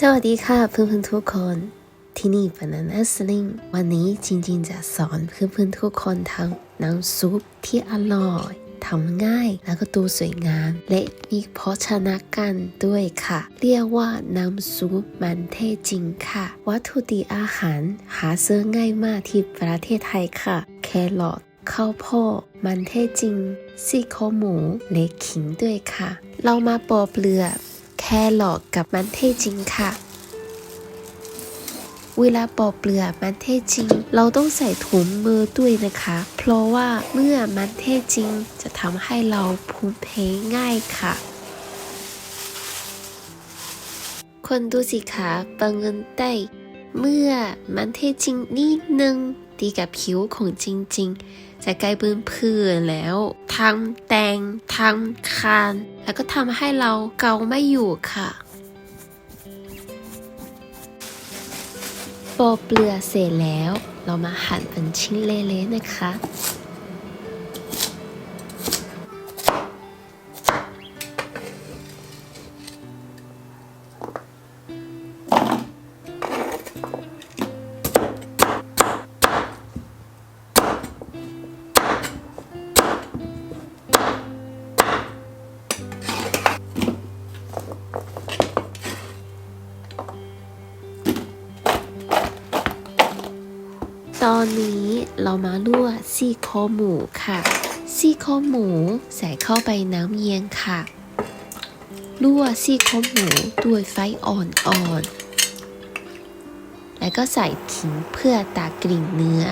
สวัสดีค่ะเพื่อนๆทุกคนที่นี่ Banana Sling วันนี้จริงๆจะสอนเพื่อนๆทุกคนทำน้ำซุปที่อร่อยทำง่ายแล้วก็ดูสวยงามและมีโภชนาการด้วยค่ะ เรียกว่าน้ำซุปมันเทศจริงค่ะ วัตถุดิบอาหารหาซื้อง่ายมากที่ประเทศไทยค่ะ แครอทข้าวโพดมันเทศจริงซี่โครงหมูและขิงด้วยค่ะ เรามาปอกเปลือก แครอทกับมันเทศจริงค่ะ เวลาปอกเปลือกมันเทศจริง เราต้องใส่ถุงมือด้วยนะคะ เพราะว่าเมื่อมันเทศจริงจะทำให้เราภูมิเพง่ายค่ะคนดูสิคะบังเอิญได้เมื่อมันเทศจริงนิดนึงดีกับผิวของจริงๆ จะกลายเป็นเพื่อนแล้วทำแตงทำคาน แล้วก็ทำให้เราเกาไม่อยู่ค่ะปอกเปลือกเสร็จแล้ว เรามาหั่นเป็นชิ้นเล็กๆนะคะ ตอนนี้เรามาลวกซี่โครงหมูค่ะ ซี่โครงหมูใส่เข้าไปน้ำเย็นค่ะลวกซี่โครงหมูด้วยไฟอ่อนๆ แล้วก็ใส่ขิงเพื่อตัดกลิ่นเนื้อ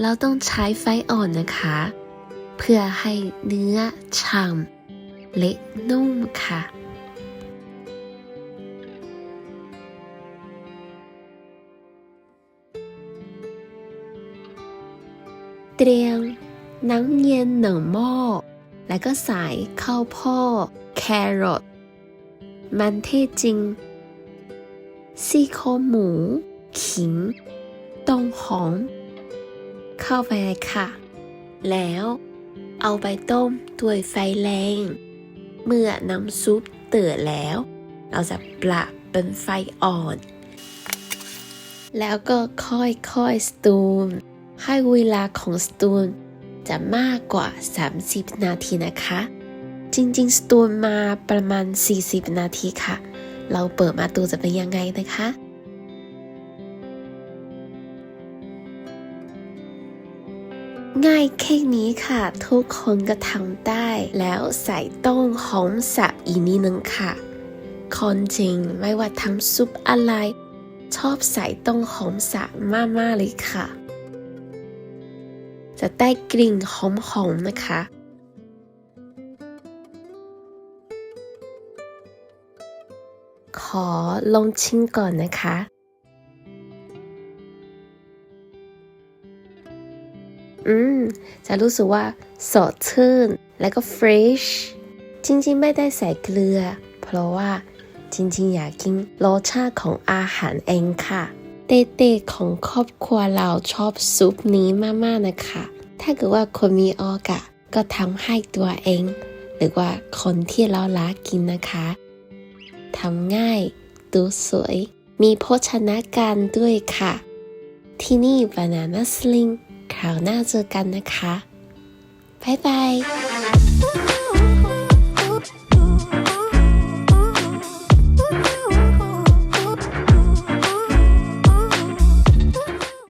เราต้องใช้ไฟอ่อนนะคะ เพื่อให้เนื้อฉ่ำและนุ่มค่ะ เตรียมน้ำเย็นหนึ่งหม้อ แล้วก็ใส่ข้าวโพดแครอทมันเทศจริง ซี่โครงหมู ขิงต้นหอม เข้าไปเลยค่ะ แล้วเอาไปต้มด้วยไฟแรง เมื่อน้ำซุปเตือแล้ว เราจะปรับเป็นไฟอ่อน แล้วก็ค่อยๆสตูม ให้เวลาของสตูนจะมากกว่า 30 นาทีนะคะ จริงๆ สตูนมาประมาณ 40 นาทีค่ะ เราเปิดมาดูจะเป็นยังไงนะคะง่ายแค่นี้ค่ะ ทุกคนก็ทำได้ แล้วใส่ต้นหอมสับอีกนิดนึงค่ะ คนจริงไม่ว่าทำซุปอะไร ชอบใส่ต้นหอมสับมากๆเลยค่ะ จะได้กลิ่นหอมๆนะคะ ขอลองชิมก่อนนะคะ อืม จะรู้สึกว่าสดชื่น และก็ fresh จริงๆ ไม่ได้ใส่เกลือ เพราะว่าจริงๆ อยากกินรสชาติของอาหารเองค่ะ เด็กๆของครอบครัวเราชอบซุปนี้มากๆนะคะ ถ้าเกิดว่าคนมีโอกาสก็ทำให้ตัวเอง หรือว่าคนที่เรารักกินนะคะทำง่ายดูสวย มีโภชนาการด้วยค่ะ ที่นี่ Banana Sling คราวหน้าเจอกันนะคะ บ๊ายบาย